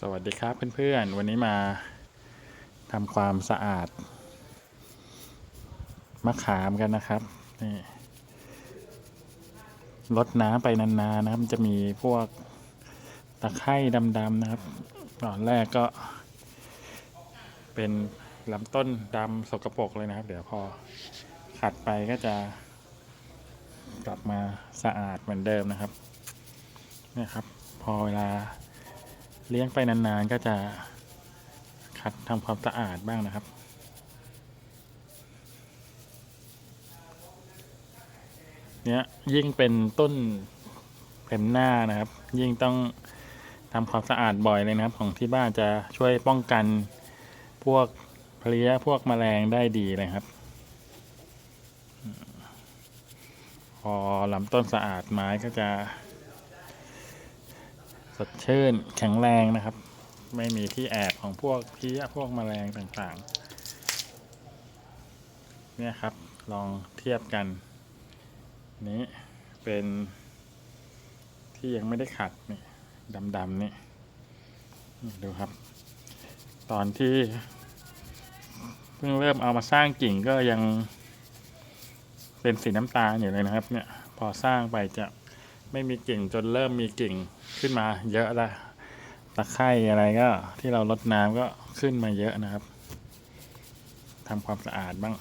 สวัสดีครับเพื่อนๆ วันนี้มาทำความสะอาด มะขามกันนะครับนี่ลดน้ำไปนานๆนะครับจะมีพวกตะไคร่ดำๆนะครับ ตอนแรกก็ เป็นลำต้นดำสกปรกเลยนะครับ เดี๋ยวพอขัดไปก็จะ กลับมาสะอาดเหมือนเดิมนะครับนี่ครับ พอเวลา เลี้ยงไปนานๆก็จะขัดทำความสะอาดบ้างนะครับ เนี่ยยิ่งเป็นต้นเพ็มหน้านะครับ ยิ่งต้องทำความสะอาดบ่อยเลยนะครับ ของที่บ้านจะช่วยป้องกันพวกเพลี้ยพวกแมลงได้ดีเลยครับ พอลำต้นสะอาดไม้ก็จะ สดชื่นแข็งแรงนะครับ ไม่มีที่แอบของพวกเพี้ยพวกแมลงต่างๆ เนี่ยครับลองเทียบกัน นี้เป็นที่ยังไม่ได้ขัดนี่ดำๆนี่ดูครับ ตอนที่เพิ่งเริ่มเอามาสร้างกิ่งก็ยังเป็นสีน้ำตาลอยู่เลยนะครับ เนี่ย พอสร้างไปจะ ไม่มีกิ่งจนเริ่มมีกิ่งขึ้นมาเยอะแล้วตะไคร่อะไรก็ที่เราลดน้ำก็ขึ้นมาเยอะนะครับทำความสะอาดบ้าง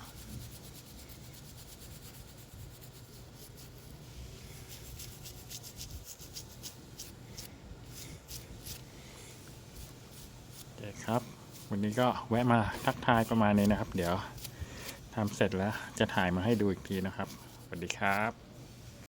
โอเคครับ วันนี้ก็แวะมาทักทายประมาณนี้นะครับ เดี๋ยวทำเสร็จแล้วจะถ่ายมาให้ดูอีกทีนะครับ สวัสดีครับ